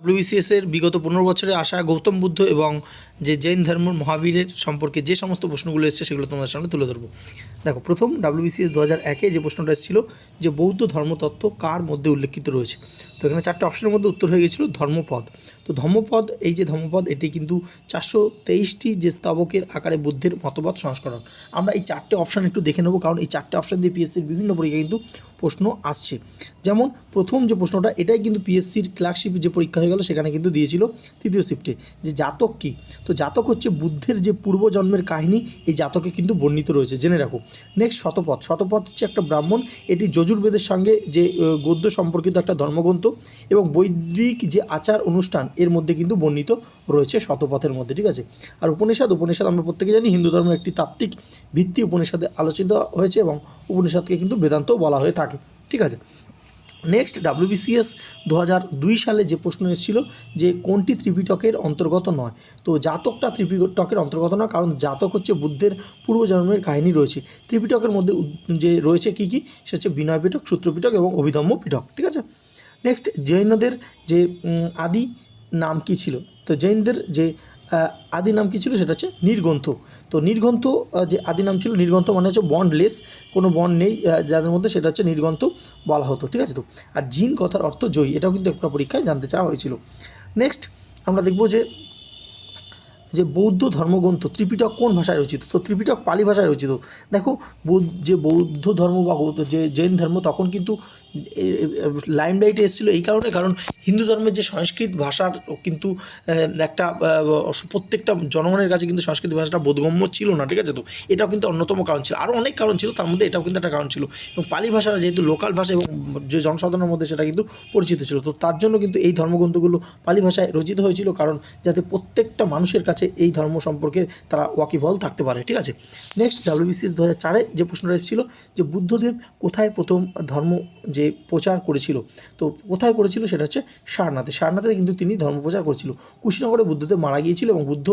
WBCS এর বিগত পনেরো বছরে আসা গৌতম বুদ্ধ এবং যে জৈন ধর্ম মহাবীরের সম্পর্কে যে সমস্ত প্রশ্নগুলো এসেছে সেগুলো তোমাদের সামনে তুলে ধরবো। দেখো, প্রথম ডাব্লিউবিসিএস দু হাজার একে যে প্রশ্নটা এসেছিল যে বৌদ্ধ ধর্মতত্ত্ব কার মধ্যে উল্লেখিত রয়েছে? তো এখানে চারটে অপশনের মধ্যে উত্তর হয়ে গেছিল ধর্মপদ। তো ধর্মপদ, এই যে ধর্মপদ, এটি কিন্তু চারশো তেইশটি যে স্তবকের আকারে বুদ্ধের মতবাদ সংস্করণ। আমরা এই চারটে অপশান একটু দেখে নেব, কারণ এই চারটে অপশান দিয়ে পিএসসির বিভিন্ন পরীক্ষায় কিন্তু প্রশ্ন আসছে। যেমন প্রথম যে প্রশ্নটা, এটাই কিন্তু পিএসসির ক্লার্কশিপ যে পরীক্ষা হয়ে গেল, সেখানে কিন্তু দিয়েছিল তৃতীয় শিফটে যে জাতক কী? তো জাতক হচ্ছে বুদ্ধের যে পূর্বজন্মের কাহিনী, এই জাতকে কিন্তু বর্ণিত রয়েছে, জেনে রাখো। নেক্সট শতপথ। শতপথ হচ্ছে একটা ব্রাহ্মণ, এটি যজুর্বেদের সঙ্গে যে গদ্য সম্পর্কিত একটা ধর্মগ্রন্থ এবং বৈদিক যে আচার অনুষ্ঠান, এর মধ্যে কিন্তু বর্ণিত রয়েছে শতপথের মধ্যে, ঠিক আছে? আর উপনিষদ উপনিষদ আমরা প্রত্যেকে জানি, হিন্দু ধর্মের একটি তাত্ত্বিক ভিত্তি উপনিষদে আলোচিত হয়েছে এবং উপনিষদকে কিন্তু বেদান্ত বলা হয়ে থাকে, ঠিক আছে? নেক্সট ডাব্লিউবিসিএস দু হাজার দুই সালে যে প্রশ্ন এসেছিল যে কোনটি ত্রিপিটকের অন্তর্গত নয়। তো জাতকটা ত্রিপিটকের অন্তর্গত নয়, কারণ জাতক হচ্ছে বুদ্ধের পূর্বজন্মের কাহিনী রয়েছে। ত্রিপিটকের মধ্যে যে রয়েছে কী কী? সে হচ্ছে বিনয় পিটক সূত্রপিটক এবং অভিধম্ম পিটক ঠিক আছে? নেক্সট জৈনদের যে আদি নাম কী ছিল? তো জৈনদের যে আদি নাম কী ছিল? সেটা হচ্ছে নির্গ্রন্থ তো নির্গ্রন্থ আহ, যে আদি নাম ছিল নির্গ্রন্থ মানে হচ্ছে বন্ডলেস কোনো বন্ড নেই যাদের মধ্যে সেটা হচ্ছে নির্গ্রন্থ বলা হতো ঠিক আছে তো? আর জিন কথার অর্থ জয়ী এটাও কিন্তু একটা পরীক্ষায় জানতে চাওয়া হয়েছিল। নেক্সট আমরা দেখব যে যে বৌদ্ধ ধর্মগ্রন্থ ত্রিপিটক কোন ভাষায় রচিত? তো ত্রিপিটক পালি ভাষায় রচিত। দেখো বৌদ্ধ যে বৌদ্ধ ধর্ম বা যে জৈন ধর্ম তখন কিন্তু লাইমলাইটে এসেছিল এই কারণে, কারণ হিন্দু ধর্মের যে সংস্কৃত ভাষার কিন্তু একটা প্রত্যেকটা জনগণের কাছে কিন্তু সংস্কৃত ভাষাটা বোধগম্য ছিল না, ঠিক আছে তো? এটাও কিন্তু অন্যতম কারণ ছিল। আরও অনেক কারণ ছিল, তার মধ্যে এটাও কিন্তু একটা কারণ ছিল। এবং পালি ভাষাটা যেহেতু লোকাল ভাষা এবং যে জনসাধারণের মধ্যে সেটা কিন্তু পরিচিত ছিল, তো তার জন্য কিন্তু এই ধর্মগ্রন্থগুলো পালি ভাষায় রচিত হয়েছিল, কারণ যাতে প্রত্যেকটা মানুষের কাছে এই ধর্ম সম্পর্কে তারা ওয়াকিবহল থাকতে পারে, ঠিক আছে? নেক্সট ডাব্লিউবিসিএস দু হাজার চারে যে প্রশ্নটা এসেছিল যে বুদ্ধদেব কোথায় প্রথম ধর্ম যে প্রচার করেছিল। তো কোথায় করেছিল সেটা হচ্ছে সারনাথে। সারনাথে কিন্তু তিনি ধর্ম প্রচার করেছিল। কুশীনগরে বুদ্ধদেব মারা গিয়েছিল এবং বুদ্ধ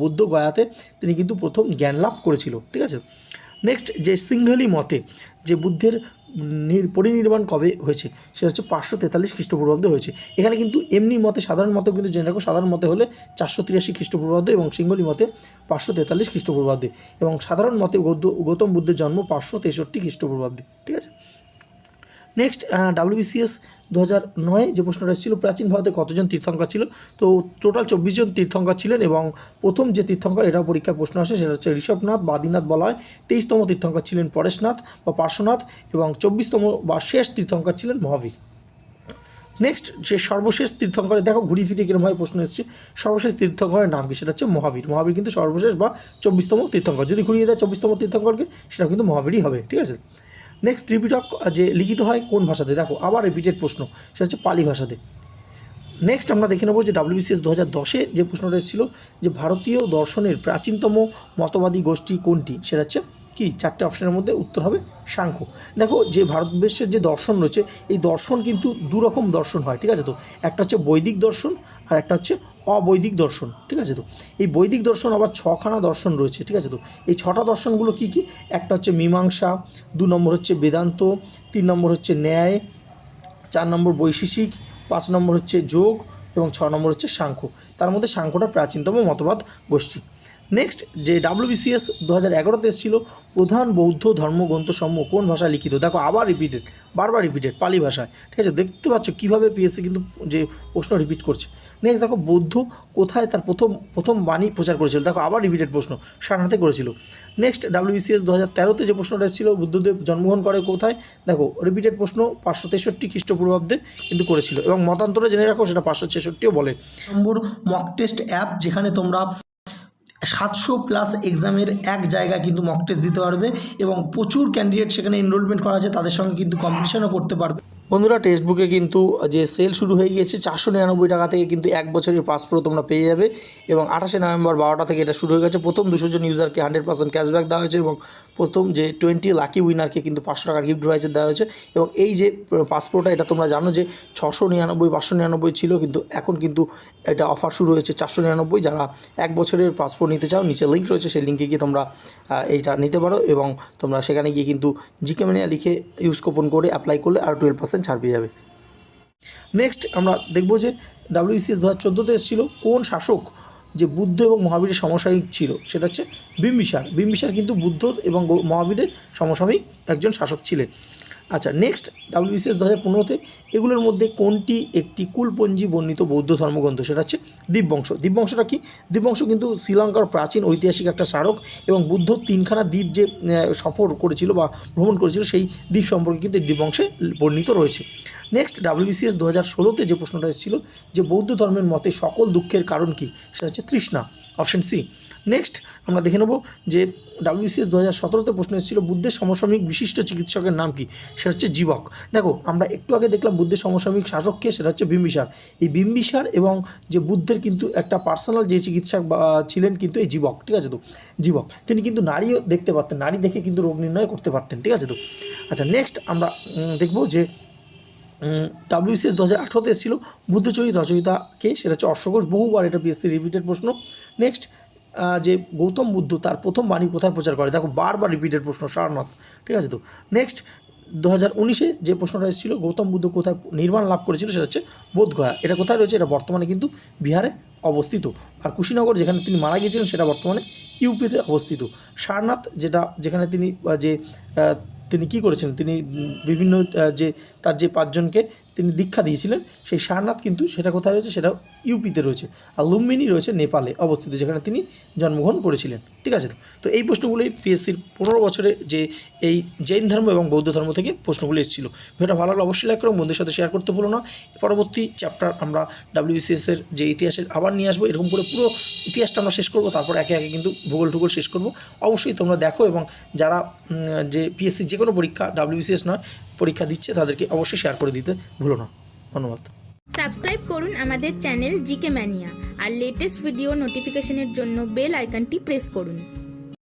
বুদ্ধ গয়াতে তিনি কিন্তু প্রথম জ্ঞান লাভ করেছিল। ঠিক আছে? নেক্সট যে সিংহলি মতে যে বুদ্ধের নির, পরিনির্বাণ কবে হয়েছে, সেটা হচ্ছে পাঁচশো তেতাল্লিশ খ্রিস্টপূর্বাব্দে হয়েছে। এখানে কিন্তু এমনি মতে, সাধারণ মতে কিন্তু জেনে রাখো, সাধারণ মতে হলে চারশো তিরাশি খ্রিস্টপূর্বাব্দে এবং সিংহলি মতে পাঁচশো তেতাল্লিশ খ্রিস্টপূর্বাব্দে। এবং সাধারণ মতে গৌতম বুদ্ধের জন্ম পাঁচশো তেষট্টি খ্রিস্টপূর্বাব্দে। ঠিক আছে? নেক্সট ডাব্লিউবিসিএস দু হাজার নয় যে প্রশ্নটা এসেছিল, প্রাচীন ভারতে কতজন তীর্থঙ্কর ছিল? তো টোটাল চব্বিশ জন তীর্থঙ্কর ছিলেন এবং প্রথম যে তীর্থঙ্কর, এটাও পরীক্ষার প্রশ্ন আসে, সেটা হচ্ছে ঋষভনাথ বা আদিনাথ বলা হয়। তেইশতম তীর্থঙ্কর ছিলেন পরেশনাথ বা পার্শ্বনাথ এবং চব্বিশতম বা শেষ তীর্থঙ্কর ছিলেন মহাবীর। নেক্সট যে সর্বশেষ তীর্থঙ্করের দেখো ঘুরি ফিরে কিরমভাবে প্রশ্ন এসছে, সর্বশেষ তীর্থঙ্করের নাম কি? সেটা হচ্ছে মহাবীর। মহাবীর কিন্তু সর্বশেষ বা চব্বিশতম তীর্থঙ্কর। যদি ঘুরিয়ে দেয় চব্বিশতম তীর্থঙ্করকে সেটা কিন্তু মহাবীরই হবে, ঠিক আছে? নেক্সট ত্রিপিটক যে লিখিত হয় কোন ভাষাতে? দেখো, আবার রিপিটেড প্রশ্ন, সেটা হচ্ছে পালি ভাষাতে। নেক্সট আমরা দেখে নেব যে ডাব্লিউবিসিএস দু হাজার দশে যে প্রশ্নটা এসেছিল, যে ভারতীয় দর্শনের প্রাচীনতম মতবাদী গোষ্ঠী কোনটি? সেটা হচ্ছে কি? চারটে অপশনের মধ্যে উত্তর হবে সাংখ্য। দেখো, যে ভারতবর্ষের যে দর্শন রয়েছে, এই দর্শন কিন্তু দু রকম দর্শন হয়, ঠিক আছে তো? একটা হচ্ছে বৈদিক দর্শন, আর একটা হচ্ছে অবৈদিক দর্শন, ঠিক আছে তো? এই বৈদিক দর্শন আবার ছখানা দর্শন রয়েছে, ঠিক আছে তো? এই ছটা দর্শনগুলো কি কি? একটা হচ্ছে মীমাংসা, দু নম্বর হচ্ছে বেদান্ত, তিন নম্বর হচ্ছে ন্যায়, চার নম্বর বৈশেষিক পাঁচ নম্বর হচ্ছে যোগ এবং ছ নম্বর হচ্ছে সাংখ্য। তার মধ্যে সাংখ্যটা প্রাচীনতম মতবাদ গোষ্ঠী। নেক্সট যে ডাব্লিউবিসিএস দু হাজার এগারোতে এসেছিল, প্রধান বৌদ্ধ ধর্মগ্রন্থসমূহ কোন ভাষায় লিখিত? দেখো, আবার রিপিটেড বারবার রিপিটেড পালি ভাষায়। ঠিক আছে, দেখতে পাচ্ছ কীভাবে পিএসসি কিন্তু যে প্রশ্ন রিপিট করছে। নেক্সট দেখো, বৌদ্ধ কোথায় তার প্রথম প্রথম বাণী প্রচার করেছিল? দেখো, আবার রিপিটেড প্রশ্ন সারনাথে করেছিল। নেক্সট ডাব্লিউবিসিএস দু হাজার তেরোতে যে প্রশ্নটা এসেছিল, বুদ্ধদেব জন্মগ্রহণ করে কোথায়? দেখো রিপিটেড প্রশ্ন পাঁচশো তেষট্টি খ্রিস্টপূর্বাব্দে কিন্তু করেছিল। এবং মতান্তরে জেনে রাখো, সেটা পাঁচশো ছেষট্টিও বলে। নম্বর মক টেস্ট অ্যাপ যেখানে তোমরা সাতশো প্লাস এক্সামের এক জায়গায় কিন্তু মক টেস্ট দিতে পারবে এবং প্রচুর ক্যান্ডিডেট সেখানে এনরোলমেন্ট করা আছে, তাদের সঙ্গে কিন্তু কম্পিটিশনও করতে পারবে। বন্ধুরা টেক্সট বুকে কিন্তু যে সেল শুরু হয়ে গিয়েছে, চারশো নিরানব্বই টাকা থেকে কিন্তু এক বছরের পাসপোর্ট তোমরা পেয়ে যাবে এবং আঠাশে নভেম্বর বারোটা থেকে এটা শুরু হয়ে গেছে। প্রথম দুশো জন ইউজারকে হান্ড্রেড পার্সেন্ট ক্যাশব্যাক দেওয়া হয়েছে এবং প্রথম যে টোয়েন্টি লাকি উইনারকে কিন্তু পাঁচশো টাকার গিফট ভাইচার দেওয়া হয়েছে এবং এই যে পাসপোর্টটা এটা তোমরা জানো যে ছশো নিরানব্বই, পাঁচশো নিরানব্বই ছিল কিন্তু এখন কিন্তু এটা অফার শুরু হয়েছে চারশো নিরানব্বই। যারা এক বছরের পাসপোর্ট নিতে চাও, নিচে লিঙ্ক রয়েছে, সেই লিঙ্কে গিয়ে তোমরা এইটা নিতে পারো এবং তোমরা সেখানে গিয়ে কিন্তু জিকে মেনিয়া লিখে ইউজ কোপন করে অ্যাপ্লাই করলে আর টুয়েলভ পার্সেন্ট ছাড় পেয়ে যাবে। নেক্সট আমরা দেখব যে ডাব্লিউবিসিএস দু হাজার চোদ্দোতে এসেছিল কোন শাসক যে বুদ্ধ এবং মহাবীরের সমসাময়িক ছিল? সেটা হচ্ছে বিম্বিসার। বিম্বিসার কিন্তু বুদ্ধ এবং মহাবীরের সমসাময়িক একজন শাসক ছিলেন। আচ্ছা নেক্সট ডাব্লিউবিসিএস দু হাজার পনেরোতে এগুলোর মধ্যে কোনটি একটি কুলপঞ্জি বর্ণিত বৌদ্ধ ধর্মগ্রন্থ? সেটা হচ্ছে দীপবংশ দীপবংশটা কি? দীপবংশ কিন্তু শ্রীলঙ্কার প্রাচীন ঐতিহাসিক একটা স্মারক এবং বুদ্ধ তিনখানা দ্বীপ যে সফর করেছিল বা ভ্রমণ করেছিল, সেই দ্বীপ সম্পর্কে কিন্তু এই দীপবংশে বর্ণিত রয়েছে। নেক্সট ডাব্লিউবিসিএস দু হাজার ষোলোতে যে প্রশ্নটা এসেছিল যে বৌদ্ধ ধর্মের মতে সকল দুঃখের কারণ কি? সেটা হচ্ছে তৃষ্ণা অপশন সি নেক্সট আমরা দেখে নেব যে ডাব্লিউসিএস দু হাজার সতেরোতে প্রশ্ন এসেছিল, বুদ্ধের সমসাময়িক বিশিষ্ট চিকিৎসকের নাম কি? সেটা হচ্ছে জীবক। দেখো, আমরা একটু আগে দেখলাম বুদ্ধের সমসাময়িক শাসককে সেটা হচ্ছে বিম্বিসার। এই বিম্বিসার এবং যে বুদ্ধের কিন্তু একটা পার্সোনাল যে চিকিৎসক বা চছিলেন কিন্তু এই জীবক, ঠিক আছে তো? জীবক। তিনি কিন্তু নারীও দেখতে পারতেন, নারী দেখে কিন্তু রোগ নির্ণয় করতে পারতেন, ঠিক আছে তো? আচ্ছা নেক্সট আমরা দেখব যে ডাব্লিউসিএস দু হাজার আঠেরোতে এসেছিল বুদ্ধচরিত রচয়িতা কে, সেটা হচ্ছে অশ্বঘোষ, বহুবার এটা বিএসসি রিপিটেড প্রশ্ন। নেক্সট যে গৌতম বুদ্ধ, তার প্রথম বাণী কোথায় প্রচার করে? দেখো, বারবার রিপিটেড প্রশ্ন, সারনাথ, ঠিক আছে তো? নেক্সট দু হাজার উনিশে যে প্রশ্নটা এসেছিল, গৌতম বুদ্ধ কোথায় নির্মাণ লাভ করেছিল সেটা হচ্ছে বোধগয়া। এটা কোথায় রয়েছে? এটা বর্তমানে কিন্তু বিহারে অবস্থিত। আর কুশীনগর যেখানে তিনি মারা গিয়েছিলেন সেটা বর্তমানে ইউপিতে অবস্থিত। সারনাথ যেটা, যেখানে তিনি যে তিনি কি করেছেন? তিনি বিভিন্ন যে, তার যে পাঁচজনকে তিনি দীক্ষা দিয়েছিলেন, সেই সারনাথ কিন্তু সেটা কোথায় রয়েছে? সেটা ইউপিতে রয়েছে। আর লুম্বিনী রয়েছে নেপালে অবস্থিত, যেখানে তিনি জন্মগ্রহণ করেছিলেন। ঠিক আছে তো? এই প্রশ্নগুলোই পিএসসির পনেরো বছরে যে এই জৈন ধর্ম এবং বৌদ্ধ ধর্ম থেকে প্রশ্নগুলো এসেছিল। ভিডিওটা ভালো লাগলে অবশ্যই লাইক করুন বন্ধুদের সাথে শেয়ার করতে ভুলো না। পরবর্তী চ্যাপ্টার আমরা ডাব্লিউবিসিএস এর যে ইতিহাসের আবার নিয়ে আসব। এরকম করে পুরো ইতিহাসটা আমরা শেষ করব, তারপর একে একে কিন্তু ভূগোল টুগোল শেষ করব। অবশ্যই তোমরা দেখো এবং যারা যে পিএসসি যে কোনো পরীক্ষা ডাব্লিউবিসিএস নয়, পরীক্ষা দিচ্ছে, তাদেরকে অবশ্যই শেয়ার করে দিতে ভুলো না। ধন্যবাদ। সাবস্ক্রাইব করুন আমাদের চ্যানেল জিকে ম্যানিয়া আর লেটেস্ট ভিডিও নোটিফিকেশনের জন্য বেল আইকনটি প্রেস করুন।